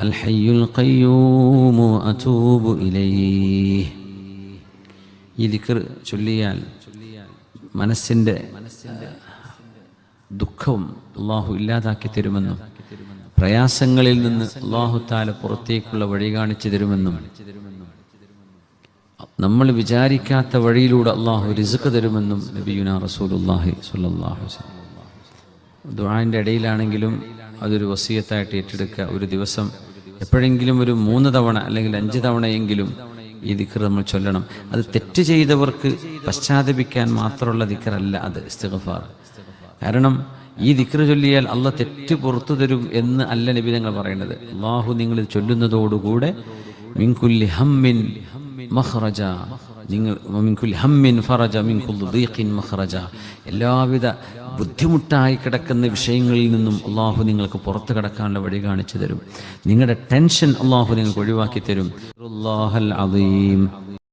الحي القيوم وأتوب إليه ഈ ദിക്കർ ചൊല്ലിയാൽ മനസ്സിൻ്റെ ദുഃഖവും അള്ളാഹു ഇല്ലാതാക്കി തരുമെന്നും പ്രയാസങ്ങളിൽ നിന്ന് അള്ളാഹു താല പുറത്തേക്കുള്ള വഴി കാണിച്ചു തരുമെന്നും നമ്മൾ വിചാരിക്കാത്ത വഴിയിലൂടെ അള്ളാഹു റിസുക്ക് തരുമെന്നും നബിയുന റസൂലുല്ലാഹി സ്വല്ലല്ലാഹു ദുആൻ്റെ ഇടയിലാണെങ്കിലും അതൊരു വസീയത്തായിട്ട് ഏറ്റെടുക്കുക. ഒരു ദിവസം എപ്പോഴെങ്കിലും ഒരു മൂന്ന് തവണ അല്ലെങ്കിൽ അഞ്ച് തവണയെങ്കിലും ഈ ദിക്കർ നമ്മൾ ചൊല്ലണം. അത് തെറ്റ് ചെയ്തവർക്ക് പശ്ചാത്തപിക്കാൻ മാത്രമുള്ള ദിക്കറല്ല അത് ഇസ്തിഗ്ഫാർ. കാരണം ഈ ദിക്ർ ചൊല്ലിയാൽ അള്ള തെറ്റ് പുറത്തു തരും എന്ന് അല്ല നബി ഞങ്ങൾ പറയുന്നത്. അള്ളാഹു നിങ്ങൾ ചൊല്ലുന്നതോടുകൂടെ മിൻകുല്ലി ഹമ്മിൻ മഖ്റജ. നിങ്ങൾ ഹമ്മിൻ ഫറജ മഖ്റജ. എല്ലാവിധ ബുദ്ധിമുട്ടായി കിടക്കുന്ന വിഷയങ്ങളിൽ നിന്നും അള്ളാഹു നിങ്ങൾക്ക് പുറത്തു കിടക്കാനുള്ള വഴി കാണിച്ചു തരും. നിങ്ങളുടെ ടെൻഷൻ അള്ളാഹു നിങ്ങൾക്ക് ഒഴിവാക്കി തരും.